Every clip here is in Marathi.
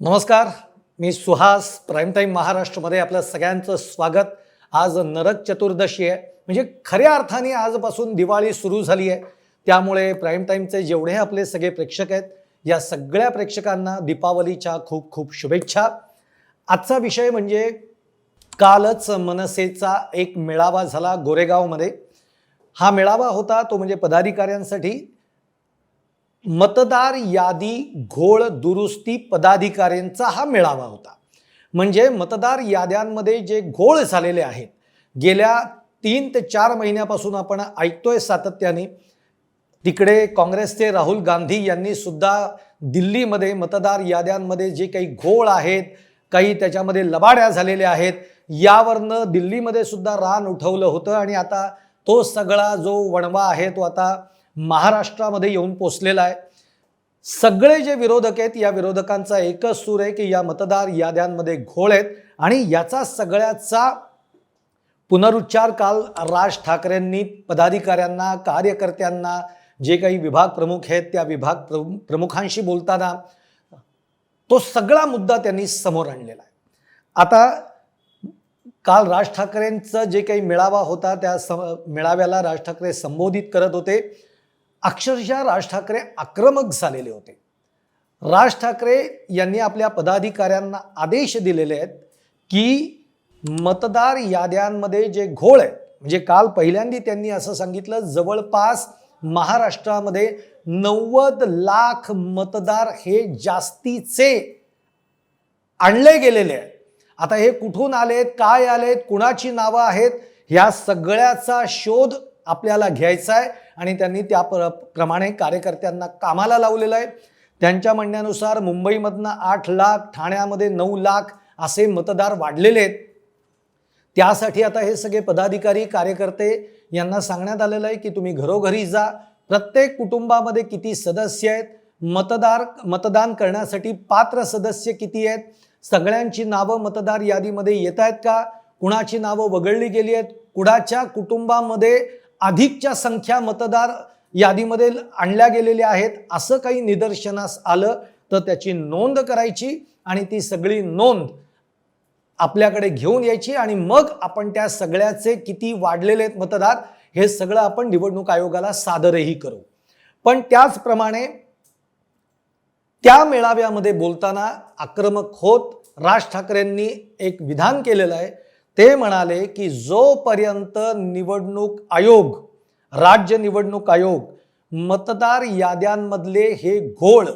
नमस्कार मी सुहास प्राईम टाईम महाराष्ट्रमध्ये आपलं सगळ्यांचं स्वागत. आज नरक चतुर्दशी आहे. म्हणजे खऱ्या अर्थाने आजपासून दिवाळी सुरू झाली आहे. त्यामुळे प्राईम टाईमचे जेवढे आपले सगळे प्रेक्षक आहेत या सगळ्या प्रेक्षकांना दीपावलीच्या खूप खूप शुभेच्छा. आजचा विषय म्हणजे कालच मनसेचा एक मेळावा झाला गोरेगावमध्ये. हा मेळावा होता तो म्हणजे पदाधिकाऱ्यांसाठी. मतदार यादी घोळ दुरुस्ती पदाधिकाऱ्यांचा हा मेळावा होता. म्हणजे मतदार याद्यांमध्ये जे घोळ झालेले आहेत गेल्या तीन ते चार महिन्यापासून आपण ऐकतोय सातत्याने तिकडे काँग्रेसचे राहुल गांधी यांनी सुद्धा दिल्लीमध्ये मतदार याद्यांमध्ये जे काही घोळ आहेत काही त्याच्यामध्ये लबाड्या झालेल्या आहेत यावरनं दिल्लीमध्ये सुद्धा रान उठवलं होतं आणि आता तो सगळा जो वणवा आहे तो आता महाराष्ट्रामध्ये येऊन पोचलेला आहे. सगळे जे विरोधक आहेत या विरोधकांचा एकच सूर आहे की या मतदार याद्यांमध्ये घोळ आहेत आणि याचा सगळ्याचा पुनरुच्चार काल राज ठाकरेंनी पदाधिकाऱ्यांना कार्यकर्त्यांना जे काही विभाग प्रमुख आहेत त्या विभाग प्रमु- प्रमुखांशी बोलताना तो सगळा मुद्दा त्यांनी समोर आणलेला आहे. आता काल राज ठाकरेंचं जे काही मेळावा होता त्या सम मेळाव्याला राज ठाकरे संबोधित करत होते. अक्षरशः राज ठाकरे आक्रमक झालेले होते. राज ठाकरे यांनी आपल्या पदाधिकाऱ्यांना आदेश दिलेले आहेत की मतदार याद्यांमध्ये जे घोळ आहे म्हणजे काल पहिल्यांदा त्यांनी असं सांगितलं जवळपास महाराष्ट्रामध्ये नव्वद लाख मतदार हे जास्तीचे आणले गेलेले आहेत. आता हे कुठून आलेत काय आलेत कुणाची नावं आहेत ह्या सगळ्याचा शोध आपल्याला घ्यायचा आहे आणि त्यांनी त्या प्र प्रमाणे कार्यकर्त्यांना कामाला लावलेलं आहे. त्यांच्या म्हणण्यानुसार मुंबईमधनं आठ लाख ठाण्यामध्ये नऊ लाख असे मतदार वाढलेले आहेत. त्यासाठी आता हे सगळे पदाधिकारी कार्यकर्ते यांना सांगण्यात आलेलं आहे की तुम्ही घरोघरी जा. प्रत्येक कुटुंबामध्ये किती सदस्य आहेत? मतदार मतदान करण्यासाठी पात्र सदस्य किती आहेत? सगळ्यांची नावं मतदार यादीमध्ये येत आहेत का? कुणाची नावं वगळली गेली आहेत? कुणाच्या कुटुंबामध्ये अधिकच्या संख्या मतदार यादीमध्ये आणल्या गेलेल्या आहेत. असं काही निदर्शनास आलं तर त्याची नोंद करायची आणि ती सगळी नोंद आपल्याकडे घेऊन यायची आणि मग आपण त्या सगळ्याचे किती वाढलेले आहेत मतदार हे सगळं आपण निवडणूक आयोगाला सादरही करू. पण त्याचप्रमाणे त्या मेळाव्यामध्ये बोलताना आक्रमक होत राज ठाकरेंनी एक विधान केलेलं आहे. ते म्हणाले की जोपर्यंत निवडणूक आयोग राज्य निवडणूक आयोग मतदार याद्यांमधले हे घोळ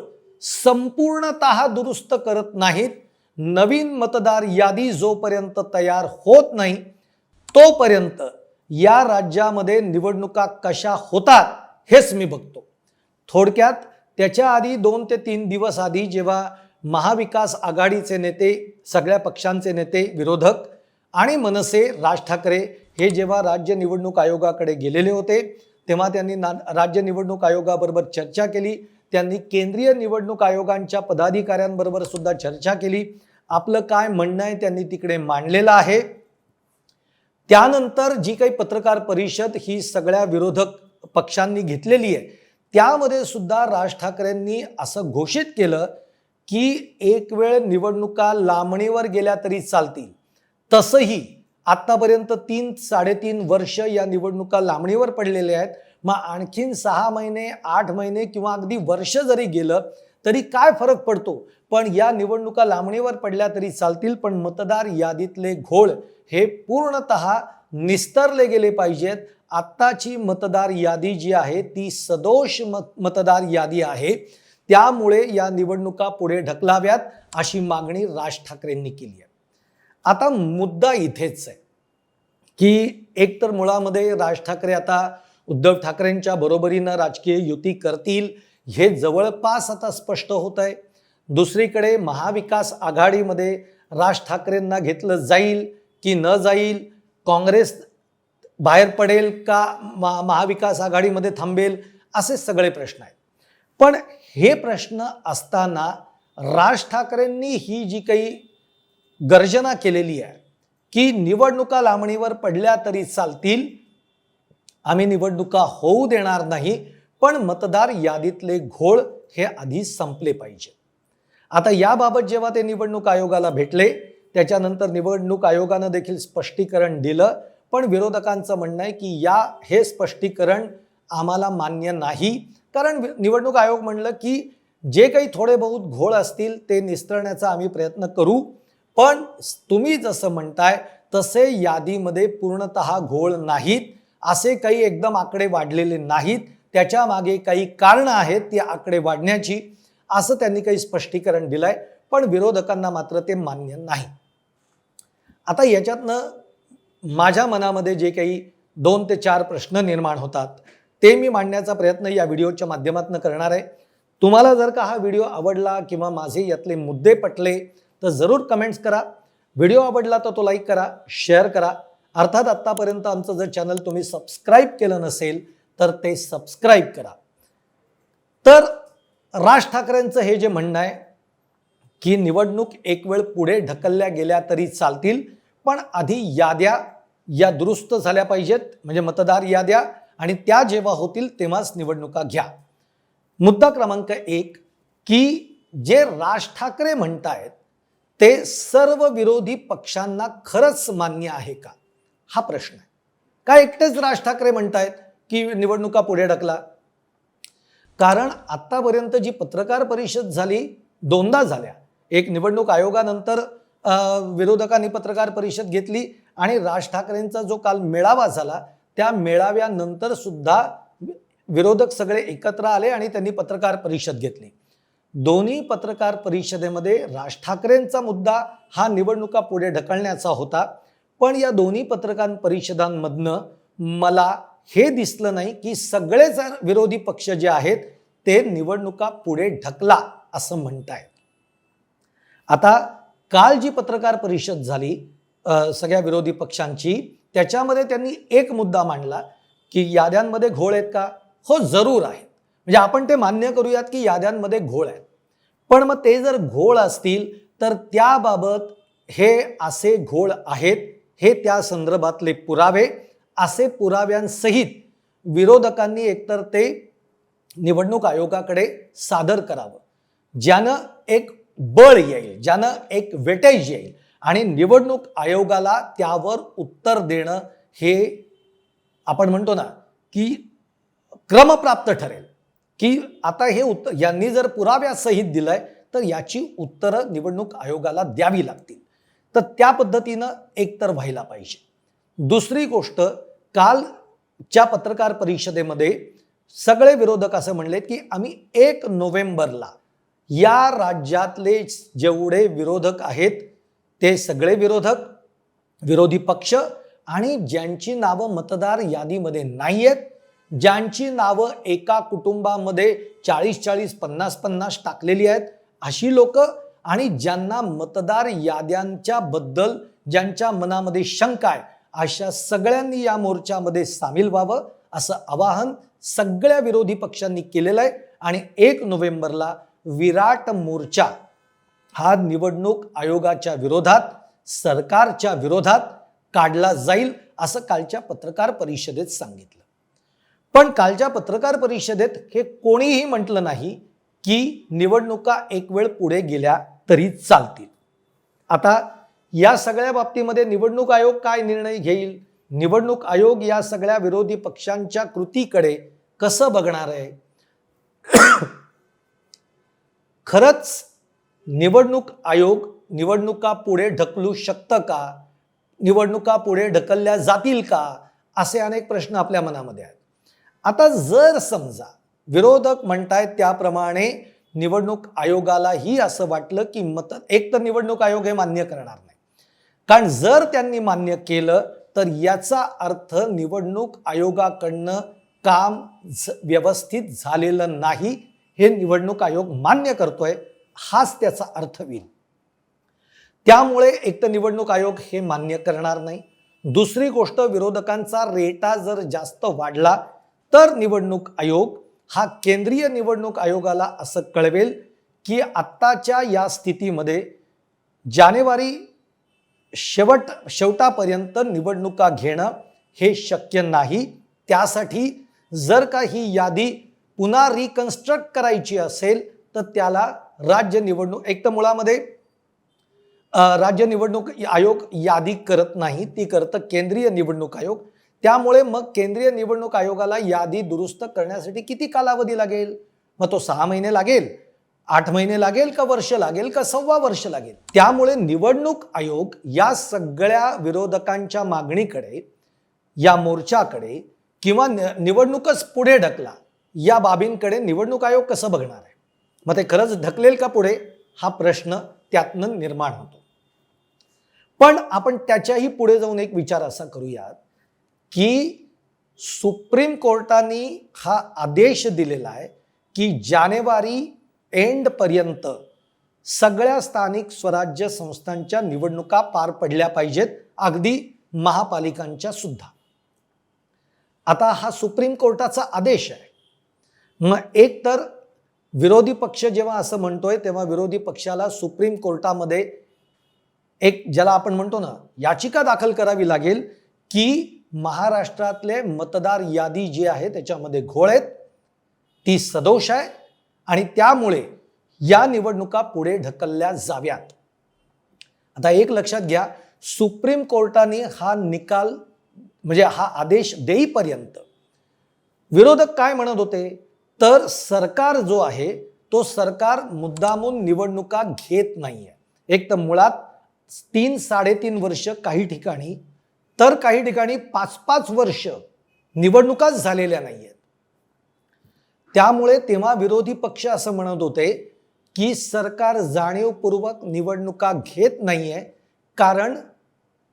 संपूर्णत दुरुस्त करत नाहीत नवीन मतदार यादी जोपर्यंत तयार होत नाही तोपर्यंत या राज्यामध्ये निवडणुका कशा होतात हेच मी बघतो. थोडक्यात त्याच्या आधी दोन ते तीन दिवस आधी जेव्हा महाविकास आघाडीचे नेते सगळ्या पक्षांचे नेते विरोधक आणि मनसे राज ठाकरे हे जेव्हा राज्य निवडणूक आयोगाकडे गेलेले होते तेव्हा त्यांनी ना राज्य निवडणूक आयोगाबरोबर चर्चा केली. त्यांनी केंद्रीय निवडणूक आयोगांच्या पदाधिकाऱ्यांबरोबर सुद्धा चर्चा केली. आपलं काय म्हणणं आहे त्यांनी तिकडे मांडलेलं आहे. त्यानंतर जी काही पत्रकार परिषद ही सगळ्या विरोधक पक्षांनी घेतलेली आहे त्यामध्ये सुद्धा राज ठाकरेंनी असं घोषित केलं की एक वेळ निवडणुका लांबणीवर गेल्या तरी चालतील. तसंही आत्तापर्यंत तीन साडेतीन वर्ष या निवडणुका लांबणीवर पडलेल्या आहेत. मग आणखीन सहा महिने आठ महिने किंवा अगदी वर्ष जरी गेलं तरी काय फरक पडतो? पण या निवडणुका लांबणीवर पडल्या तरी चालतील पण मतदार यादीतले घोळ हे पूर्णत निस्तरले गेले पाहिजेत. आत्ताची मतदार यादी जी आहे ती सदोष मत मतदार यादी आहे. त्यामुळे या निवडणुका पुढे ढकलाव्यात अशी मागणी राज ठाकरेंनी केली आहे. आता मुद्दा इथेच आहे. की एक तर मुळामध्ये राज ठाकरे आता उद्धव ठाकरेंच्या बरोबरीनं राजकीय युती करतील हे जवळपास आता स्पष्ट होत आहे. दुसरीकडे महाविकास आघाडीमध्ये राज ठाकरेंना घेतलं जाईल की न जाईल काँग्रेस बाहेर पडेल का मा महाविकास आघाडीमध्ये थांबेल असे सगळे प्रश्न आहेत. पण हे प्रश्न असताना राज ठाकरेंनी ही जी काही गर्जना केलेली आहे की निवडणुका लांबणीवर पडल्या तरी चालतील. आम्ही निवडणुका होऊ देणार नाही पण मतदार यादीतले घोळ हे आधी संपले पाहिजे. आता याबाबत जेव्हा ते निवडणूक आयोगाला भेटले त्याच्यानंतर निवडणूक आयोगानं देखील स्पष्टीकरण दिलं पण विरोधकांचं म्हणणं आहे की या हे स्पष्टीकरण आम्हाला मान्य नाही. कारण वि- निवडणूक आयोग म्हणलं की जे काही थोडे बहुत घोळ असतील ते निस्तरण्याचा आम्ही प्रयत्न करू. पण तुम्ही जसं म्हणताय तसे यादीमध्ये पूर्णतः घोळ नाहीत. असे काही एकदम आकडे वाढलेले नाहीत. त्याच्यामागे काही कारणं आहेत ती आकडे वाढण्याची. असं त्यांनी काही स्पष्टीकरण दिलंय पण विरोधकांना मात्र ते मान्य नाही. आता याच्यातनं माझ्या मनामध्ये जे काही दोन ते चार प्रश्न निर्माण होतात ते मी मांडण्याचा प्रयत्न या व्हिडिओच्या माध्यमातून करणार आहे. तुम्हाला जर का हा व्हिडिओ आवडला किंवा माझे यातले मुद्दे पटले तर जरूर कमेंट्स करा. व्हिडिओ आवडला तर तो लाईक करा शेअर करा. अर्थात आत्तापर्यंत आमचं जर चॅनल तुम्ही सबस्क्राईब केलं नसेल तर ते सबस्क्राईब करा. तर राज ठाकरेंचं हे जे म्हणणं आहे की निवडणूक एक वेळ पुढे ढकलल्या गेल्या तरी चालतील पण आधी याद्या या दुरुस्त झाल्या पाहिजेत म्हणजे मतदार याद्या आणि त्या जेव्हा होतील तेव्हाच निवडणुका घ्या. मुद्दा क्रमांक एक की जे राज ठाकरे म्हणतायत ते सर्व विरोधी पक्षांना खरंच मान्य आहे का? हा प्रश्न आहे. का एकटेच राज ठाकरे म्हणतायत की निवडणुका पुढे ढकला? कारण आत्तापर्यंत जी पत्रकार परिषद झाली दोनदा झाल्या. एक निवडणूक आयोगानंतर विरोधकांनी पत्रकार परिषद घेतली आणि राज ठाकरेंचा जो काल मेळावा झाला त्या मेळाव्यानंतर सुद्धा विरोधक सगळे एकत्र आले आणि त्यांनी पत्रकार परिषद घेतली. दोन्ही पत्रकार परिषदेमध्ये राज ठाकरेंचा मुद्दा हा निवडणुका पुढे ढकलण्याचा होता. पण या दोन्ही पत्रकार परिषदांमधनं मला हे दिसलं नाही की सगळेच विरोधी पक्ष जे आहेत ते निवडणुका पुढे ढकला असं म्हणतायत. आता काल जी पत्रकार परिषद झाली सगळ्या विरोधी पक्षांची त्याच्यामध्ये त्यांनी एक मुद्दा मांडला की याद्यांमध्ये घोळ आहेत का? हो जरूर आहेत. म्हणजे आपण ते मान्य करूयात की याद्यांमध्ये घोळ आहेत पण मग ते जर घोळ असतील तर त्याबाबत हे असे घोळ आहेत हे त्या संदर्भातले पुरावे. असे पुराव्यांसहित विरोधकांनी एकतर ते निवडणूक आयोगाकडे सादर करावं. ज्यानं एक बळ येईल ज्यानं एक वेटेज येईल आणि निवडणूक आयोगाला त्यावर उत्तर देणं हे आपण म्हणतो ना की क्रमप्राप्त ठरेल. की आता हे उत्तर यांनी जर पुराव्यासहित दिलंय तर याची उत्तरं निवडणूक आयोगाला द्यावी लागतील. तर त्या पद्धतीनं एकतर व्हायला पाहिजे. दुसरी गोष्ट कालच्या पत्रकार परिषदेमध्ये सगळे विरोधक असं म्हणलेत की आम्ही एक नोव्हेंबरला या राज्यातले जेवढे विरोधक आहेत ते सगळे विरोधक विरोधी पक्ष आणि ज्यांची नावं मतदार यादीमध्ये नाही आहेत ज्यांची नावं एका कुटुंबामध्ये चाळीस चाळीस पन्नास पन्नास टाकलेली आहेत अशी लोक आणि ज्यांना मतदार याद्यांच्या बद्दल ज्यांच्या मनामध्ये शंका आहे अशा सगळ्यांनी या मोर्चामध्ये सामील व्हावं असं आवाहन सगळ्या विरोधी पक्षांनी केलेलं आहे. आणि एक नोव्हेंबरला विराट मोर्चा हा निवडणूक आयोगाच्या विरोधात सरकारच्या विरोधात काढला जाईल असं कालच्या पत्रकार परिषदेत सांगितलं. पण कालच्या पत्रकार परिषदेत हे कोणीही म्हटलं नाही की निवडणुका एक वेळ पुढे गेल्या तरी चालतील. आता या सगळ्या बाबतीमध्ये निवडणूक आयोग काय निर्णय घेईल? निवडणूक आयोग या सगळ्या विरोधी पक्षांच्या कृतीकडे कसं बघणार आहे? खरंच निवडणूक आयोग निवडणुका पुढे ढकलू शकतं का? निवडणुका पुढे ढकलल्या जातील का? असे अनेक प्रश्न आपल्या मनामध्ये आहेत. आता जर समजा विरोधक म्हणतायत त्याप्रमाणे निवडणूक आयोगालाही असं वाटलं की मत एक तर निवडणूक आयोग हे मान्य करणार नाही. कारण जर त्यांनी मान्य केलं तर याचा अर्थ निवडणूक आयोगाकडनं काम व्यवस्थित झालेलं नाही हे निवडणूक आयोग मान्य करतोय हाच त्याचा अर्थ होईल. त्यामुळे एक तर निवडणूक आयोग हे मान्य करणार नाही. दुसरी गोष्ट विरोधकांचा रेटा जर जास्त वाढला तर निवडणूक आयोग हा केंद्रीय निवडणूक आयोगाला असं कळवेल की आत्ताच्या या स्थितीमध्ये जानेवारी शेवट शेवटापर्यंत निवडणुका घेणं हे शक्य नाही. त्यासाठी जर का ही यादी पुन्हा रिकन्स्ट्रक्ट करायची असेल तर त्याला राज्य निवडणूक एक तर मुळामध्ये राज्य निवडणूक आयोग यादी करत नाही ती करतं केंद्रीय निवडणूक आयोग. त्यामुळे मग केंद्रीय निवडणूक आयोगाला यादी दुरुस्त करण्यासाठी किती कालावधी लागेल? मग तो सहा महिने लागेल आठ महिने लागेल का वर्ष लागेल का सव्वा वर्ष लागेल? त्यामुळे निवडणूक आयोग या सगळ्या विरोधकांच्या मागणीकडे या मोर्चाकडे किंवा निवडणूकच पुढे ढकला या बाबींकडे निवडणूक आयोग कसं बघणार आहे? मग ते खरंच ढकलेल का पुढे? हा प्रश्न त्यातनं निर्माण होतो. पण आपण त्याच्याही पुढे जाऊन एक विचार असा करूयात. की सुप्रीम कोर्टाने हा आदेश दिलेला आहे की जानेवारी एंडपर्यंत सगळ्या स्थानिक स्वराज्य संस्थांच्या निवडणुका पार पडल्या पाहिजेत अगदी महापालिकांच्या सुद्धा. आता हा सुप्रीम कोर्टाचा आदेश आहे. मग एक तर विरोधी पक्ष जेव्हा असं म्हणतोय तेव्हा विरोधी पक्षाला सुप्रीम कोर्टामध्ये एक ज्याला आपण म्हणतो ना याचिका दाखल करावी लागेल की महाराष्ट्रातले मतदार यादी जी आहे त्याच्यामध्ये घोळ आहेत. ती सदोष आहे आणि त्यामुळे या निवडणुका पुढे ढकलल्या जाव्यात. आता एक लक्षात घ्या सुप्रीम कोर्टाने हा निकाल म्हणजे हा आदेश देईपर्यंत विरोधक काय म्हणत होते? तर सरकार जो आहे तो सरकार मुद्दामून निवडणुका घेत नाहीये. एक तर मुळात तीन साडेतीन वर्ष काही ठिकाणी तर काही ठिकाणी पाच पाच वर्ष निवडणुकाच झालेल्या नाही आहेत त्यामुळे तेव्हा विरोधी पक्ष असं म्हणत होते की सरकार जाणीवपूर्वक निवडणुका घेत नाहीये कारण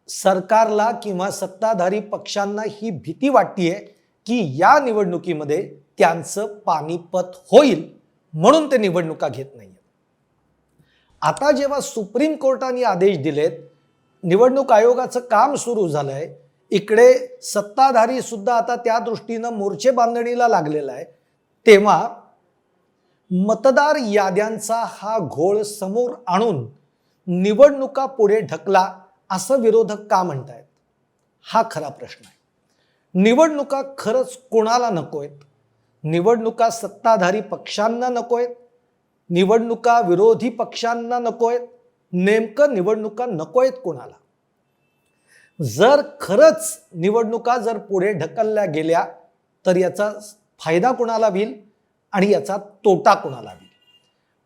सरकारला किंवा सत्ताधारी पक्षांना ही भीती वाटतीये की या निवडणुकीमध्ये त्यांचं पानिपत होईल म्हणून ते निवडणुका घेत नाहीये आता जेव्हा सुप्रीम कोर्टाने आदेश दिलेत निवडणूक आयोगाचं काम सुरू झालं आहे इकडे सत्ताधारी सुद्धा आता त्या दृष्टीनं मोर्चे बांधणीला लागलेला आहे. तेव्हा मतदार याद्यांचा हा घोळ समोर आणून निवडणुका पुढे ढकला असं विरोधक का म्हणतायत? हा खरा प्रश्न आहे. निवडणुका खरंच कोणाला नकोयत? निवडणुका सत्ताधारी पक्षांना नकोयत? निवडणुका विरोधी पक्षांना नकोयत? नेमकं निवडणुका नको आहेत कोणाला. जर खरंच निवडणुका जर पुढे ढकलल्या गेल्या तर याचा फायदा कोणाला होईल आणि याचा तोटा कोणाला होईल?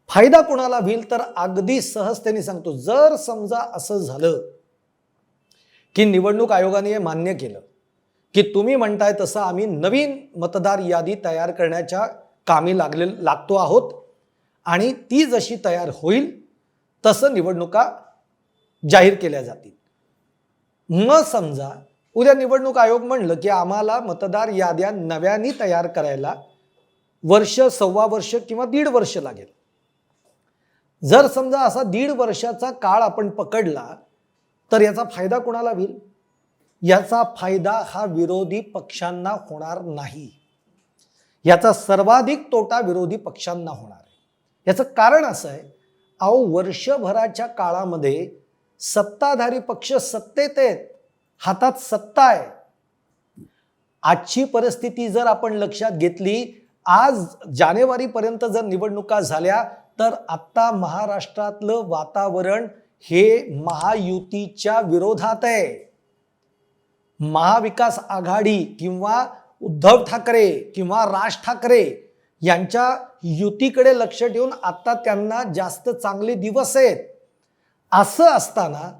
फायदा कोणाला होईल तर अगदी सहजतेने सांगतो जर समजा असं झालं की निवडणूक आयोगाने हे मान्य केलं की तुम्ही म्हणताय तसं आम्ही नवीन मतदार यादी तयार करण्याच्या कामी लागले लागतो आहोत आणि ती जशी तयार होईल तसं निवडणुका जाहीर केल्या जातील. मग समजा उद्या निवडणूक आयोग म्हणलं की आम्हाला मतदार याद्या नव्याने तयार करायला वर्ष सव्वा वर्ष किंवा दीड वर्ष लागेल. जर समजा असा दीड वर्षाचा काळ आपण पकडला तर याचा फायदा कोणाला होईल? याचा फायदा हा विरोधी पक्षांना होणार नाही. याचा सर्वाधिक तोटा विरोधी पक्षांना होणार आहे. याचं कारण असं आहे अहो वर्षभराच्या काळामध्ये सत्ताधारी पक्ष सत्तेत आहेत हातात सत्ता आहे. आजची परिस्थिती जर आपण लक्षात घेतली आज जानेवारीपर्यंत जर निवडणुका झाल्या तर आत्ता महाराष्ट्रातलं वातावरण हे महायुतीच्या विरोधात आहे. महाविकास आघाडी किंवा उद्धव ठाकरे किंवा राज ठाकरे यांच्या युतीकडे लक्ष ठेवून आता त्यांना जास्त चांगले दिवस आहेत. असं असताना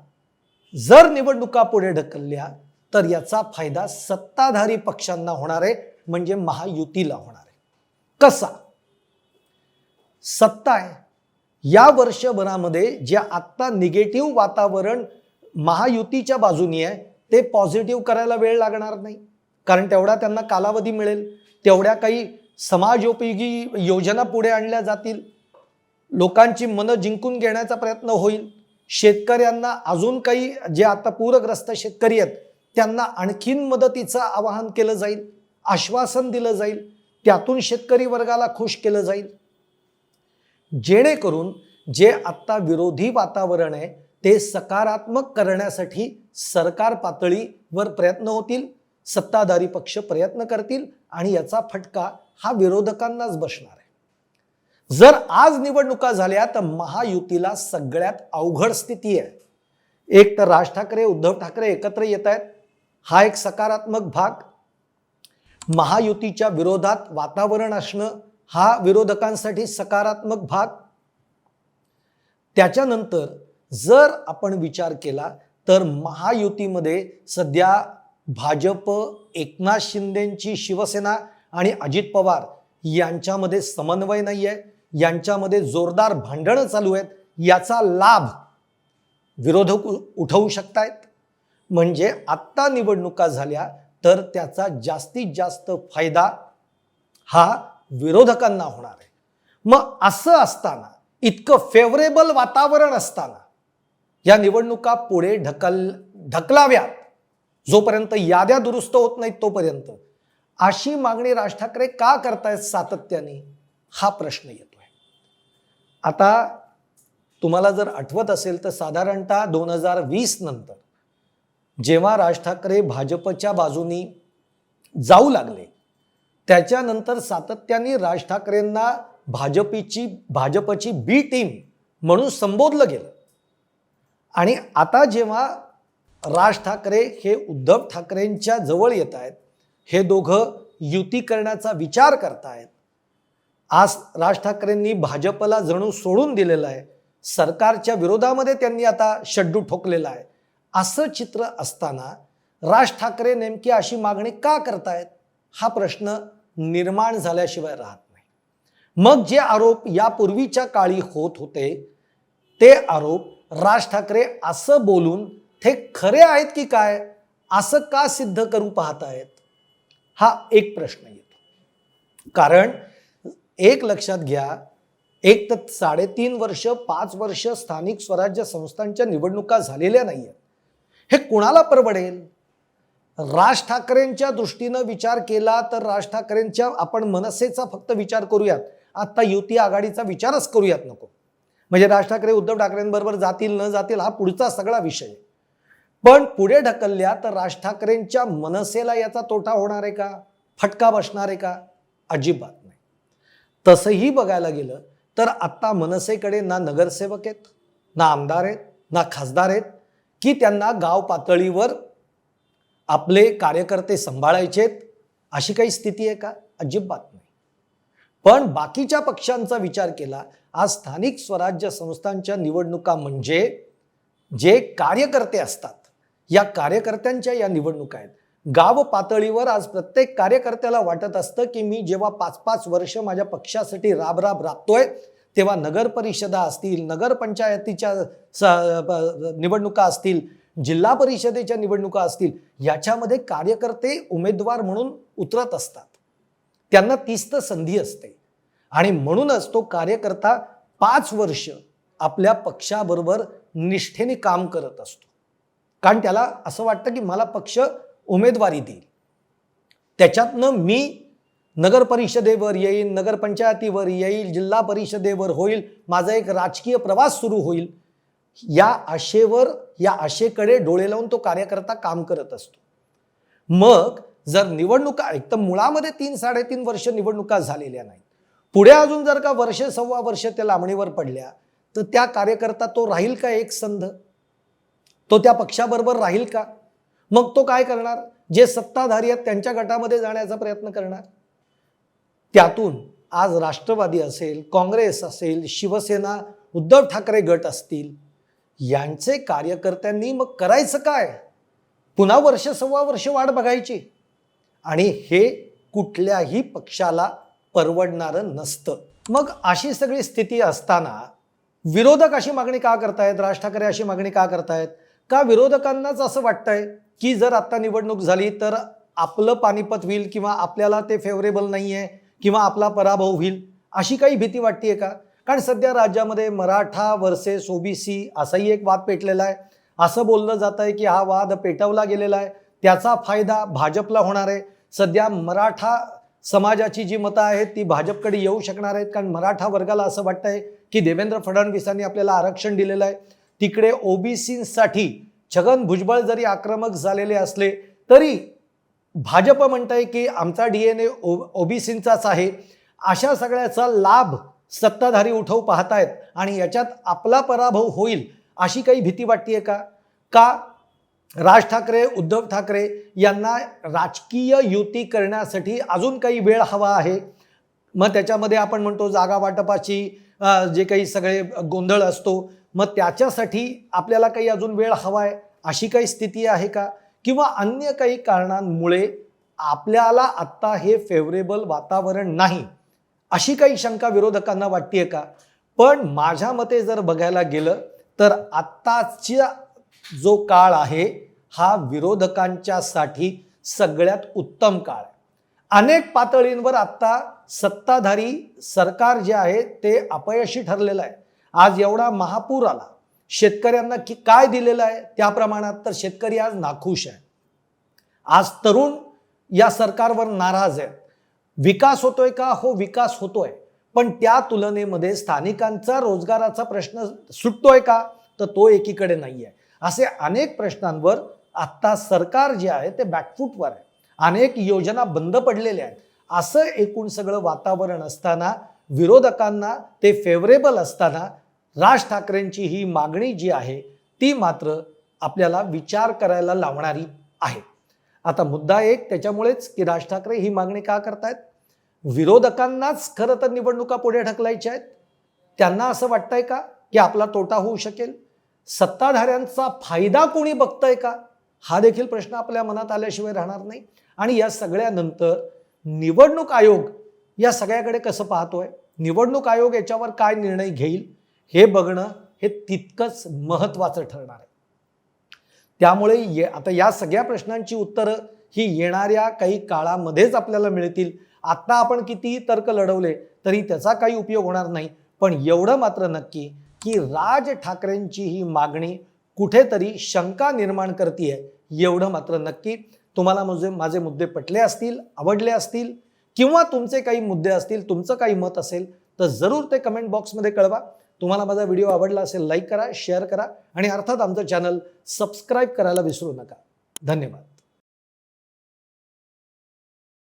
जर निवडणुका पुढे ढकलल्या तर याचा फायदा सत्ताधारी पक्षांना होणार आहे म्हणजे महायुतीला होणार आहे. कसा? सत्ता आहे. या वर्षभरामध्ये जे आत्ता निगेटिव्ह वातावरण महायुतीच्या बाजूनी आहे ते पॉझिटिव्ह करायला वेळ लागणार नाही. कारण तेवढा त्यांना कालावधी मिळेल तेवढ्या काही समाजोपयोगी योजना पुढे आणल्या जातील. लोकांची मनं जिंकून घेण्याचा प्रयत्न होईल. शेतकऱ्यांना अजून काही जे आता पूरग्रस्त शेतकरी आहेत त्यांना आणखीन मदतीचं आवाहन केलं जाईल आश्वासन दिलं जाईल त्यातून शेतकरी वर्गाला खुश केलं जाईल. जेणेकरून जे आत्ता विरोधी वातावरण आहे ते सकारात्मक करण्यासाठी सरकार पातळीवर प्रयत्न होतील सत्ताधारी पक्ष प्रयत्न करतील आणि याचा फटका हा विरोधकांनाच बसणार आहे. जर आज निवडणुका झाल्या तर महायुतीला सगळ्यात अवघड स्थिती आहे. एक तर राज ठाकरे उद्धव ठाकरे एकत्र येत आहेत. हा एक सकारात्मक भाग. महायुतीच्या विरोधात वातावरण असणं हा विरोधकांसाठी सकारात्मक भाग. त्याच्यानंतर जर आपण विचार केला तर महायुतीमध्ये सध्या भाजप एकनाथ शिंदेची शिवसेना आणि अजित पवार यांच्यामध्ये समन्वय नाही आहे यांच्यामध्ये जोरदार भांडणं चालू आहेत याचा लाभ विरोधक उ- उठवू शकतायत. म्हणजे आत्ता निवडणुका झाल्या तर त्याचा जास्तीत जास्त फायदा हा विरोधकांना होणार आहे. मग असं असताना इतकं फेवरेबल वातावरण असताना या निवडणुका पुढे ढकल ढकलाव्यात. जोपर्यंत याद्या दुरुस्त होत नाहीत तोपर्यंत. अशी मागणी राज ठाकरे का करतायत सातत्याने हा प्रश्न येतोय. आता तुम्हाला जर आठवत असेल तर साधारणतः दोन हजार वीस नंतर जेव्हा राज ठाकरे भाजपच्या बाजूनी जाऊ लागले त्याच्यानंतर सातत्याने राज ठाकरेंना भाजपची भाजपची बी टीम म्हणून संबोधलं गेलं. आणि आता जेव्हा राज ठाकरे हे उद्धव ठाकरेंच्या जवळ येत आहेत हे दोघं युती करण्याचा विचार करतायत. आज राज ठाकरेंनी भाजपला जणू सोडून दिलेलं आहे. सरकारच्या विरोधामध्ये त्यांनी आता शड्डू ठोकलेला आहे. असं चित्र असताना राज ठाकरे नेमकी अशी मागणी का करतायत? हा प्रश्न निर्माण झाल्याशिवाय राहत नाही. मग जे आरोप यापूर्वीच्या काळी होत होते ते आरोप राज ठाकरे असं बोलून ते खरे आहेत की काय? असं का सिद्ध करू पाहतायत? हा एक प्रश्न येतो. कारण एक लक्षात घ्या एक तर साडेतीन वर्ष पाच वर्ष स्थानिक स्वराज्य संस्थांच्या निवडणुका झालेल्या नाही आहेत हे कुणाला परवडेल? राज ठाकरेंच्या दृष्टीनं विचार केला तर राज ठाकरेंच्या आपण मनसेचा फक्त विचार करूयात. आत्ता युती आघाडीचा विचारच करूयात नको. म्हणजे राज ठाकरे उद्धव ठाकरेंबरोबर जातील न जातील हा पुढचा सगळा विषय आहे. पण पुढे ढकलल्या तर राज ठाकरेंच्या मनसेला याचा तोटा होणार आहे का? फटका बसणार आहे का? अजिबात नाही. तसंही बघायला गेलं तर आत्ता मनसेकडे ना नगरसेवक आहेत ना आमदार आहेत ना खासदार आहेत की त्यांना गाव पातळीवर आपले कार्यकर्ते सांभाळायचेत अशी काही स्थिती आहे का? अजिबात नाही. पण बाकीच्या पक्षांचा विचार केला आज स्थानिक स्वराज्य संस्थांच्या निवडणुका म्हणजे जे कार्यकर्ते असतात या कार्यकर्त्यांच्या या निवडणुका आहेत. गाव पातळीवर आज प्रत्येक कार्यकर्त्याला वाटत असतं की मी जेव्हा पाच पाच वर्ष माझ्या पक्षासाठी राब राब राबतोय तेव्हा नगर परिषदा असतील नगरपंचायतीच्या स- निवडणुका असतील जिल्हा परिषदेच्या निवडणुका असतील याच्यामध्ये कार्यकर्ते उमेदवार म्हणून उतरत असतात. त्यांना तीच तर संधी असते. आणि म्हणूनच तो कार्यकर्ता पाच वर्ष आपल्या पक्षाबरोबर निष्ठेने काम करत असतो. कारण त्याला असं वाटतं की मला पक्ष उमेदवारी देईल. त्याच्यातनं मी नगर परिषदेवर येईल नगरपंचायतीवर येईल जिल्हा परिषदेवर होईल माझा एक राजकीय प्रवास सुरू होईल. या आशेवर या आशेकडे डोळे लावून तो कार्यकर्ता काम करत असतो. मग जर निवडणुका एक तर मुळामध्ये तीन साडेतीन वर्ष निवडणुका झालेल्या नाहीत. पुढे अजून जर का वर्ष सव्वा वर्ष त्या लांबणीवर पडल्या तर त्या कार्यकर्ता तो राहील का एक संध? तो त्या पक्षाबरोबर राहील का? मग तो काय करणार? जे सत्ताधारी आहेत त्यांच्या गटामध्ये जाण्याचा प्रयत्न करणार. त्यातून आज राष्ट्रवादी असेल काँग्रेस असेल शिवसेना उद्धव ठाकरे गट असतील यांचे कार्यकर्त्यांनी मग करायचं काय? पुन्हा वर्ष सव्वा वर्ष वाट बघायची. आणि हे कुठल्याही पक्षाला परवडणारं नसतं. मग अशी सगळी स्थिती असताना विरोधक अशी मागणी का करतायत? राज ठाकरे अशी मागणी का करतायत? का विरोधकांनाच असं वाटतंय की जर आत्ता निवडणूक झाली तर आपलं पानिपत होईल किंवा आपल्याला ते फेवरेबल नाही आहे किंवा आपला पराभव होईल? अशी काही भीती वाटते का? कारण सध्या राज्यामध्ये मराठा वर्सेस ओबीसी असाही एक वाद पेटलेला आहे. असं बोललं जात आहे की हा वाद पेटवला गेलेला आहे. त्याचा फायदा भाजपला होणार आहे. सध्या मराठा समाजाची जी मतं आहेत ती भाजपकडे येऊ शकणार आहेत. कारण मराठा वर्गाला असं वाटतंय की देवेंद्र फडणवीसांनी आपल्याला आरक्षण दिलेलं आहे. तिकडे ओबीसीसाठी छगन भुजबळ जरी आक्रमक झालेले असले तरी भाजप म्हणत आहे की आमचा डी एन ए ओबीसींचाच आहे. अशा सगळ्याचा लाभ सत्ताधारी उठव पाहतायत आणि याच्यात आपला पराभव होईल अशी काही भीती वाटतेय का? का राज ठाकरे उद्धव ठाकरे यांना राजकीय युती करण्यासाठी अजून काही वेळ हवा आहे? मग त्याच्यामध्ये आपण म्हणतो जागा वाटपाची जे काही सगळे गोंधळ असतो मग त्याच्यासाठी आपल्याला काही अजून वेळ हवा आहे अशी काही स्थिती आहे का? किंवा अन्य काही कारणांमुळे आपल्याला आत्ता हे फेवरेबल वातावरण नाही अशी काही शंका विरोधकांना वाटते का? पण माझ्या मते जर बघायला गेलं तर आत्ताच्या जो काळ आहे हा विरोधकांच्यासाठी सगळ्यात उत्तम काळ आहे. अनेक पातळींवर आत्ता सत्ताधारी सरकार जे आहे ते अपयशी ठरलेलं आहे. आज एवढा महापूर आला. शेतकऱ्यांना की काय दिलेलं आहे? त्या प्रमाणात तर शेतकरी आज नाखुश आहे आज तरुण या सरकारवर नाराज आहेत. विकास होतोय का? हो विकास होतोय. पण त्या तुलनेमध्ये स्थानिकांचा रोजगाराचा प्रश्न सुटतोय का? तर तो एकीकडे नाही आहे असे अनेक प्रश्नांवर आत्ता सरकार जे आहे ते बॅकफूटवर आहे. अनेक योजना बंद पडलेल्या आहेत. असं एकूण सगळं वातावरण असताना विरोधकांना ते फेवरेबल असताना राज ठाकरेंची ही मागणी जी आहे ती मात्र आपल्याला विचार करायला लावणारी आहे. आता मुद्दा एक त्याच्यामुळेच की राज ठाकरे ही मागणी का करतायत? विरोधकांनाच खरं तर निवडणुका पुढे ढकलायच्या आहेत. त्यांना असं वाटतंय का की आपला तोटा होऊ शकेल? सत्ताधाऱ्यांचा फायदा कोणी बघतंय का? हा देखील प्रश्न आपल्या मनात आल्याशिवाय राहणार नाही. आणि या सगळ्यानंतर निवडणूक आयोग या सगळ्याकडे कसं पाहतोय? निवडणूक आयोग याच्यावर काय निर्णय घेईल हे बघणं हे तितकंच महत्त्वाचं ठरणार आहे. त्यामुळे ये आता या सगळ्या प्रश्नांची उत्तरं ही येणाऱ्या काही काळामध्येच आपल्याला मिळतील. आत्ता आपण कितीही तर्क लढवले तरी त्याचा काही उपयोग होणार नाही. पण एवढं मात्र नक्की की राज ठाकरेंची ही मागणी कुठेतरी शंका निर्माण करते एवढं मात्र नक्की. तुम्हाला माझे माझे मुद्दे पटले असतील आवडले असतील किंवा तुमचे काही मुद्दे असतील तुमचं काही मत असेल तर जरूर ते कमेंट बॉक्समध्ये कळवा. तुम्हाला माझा व्हिडिओ आवडला असेल लाईक करा शेअर करा आणि अर्थात आमचं चॅनल सबस्क्राईब करायला विसरू नका. धन्यवाद.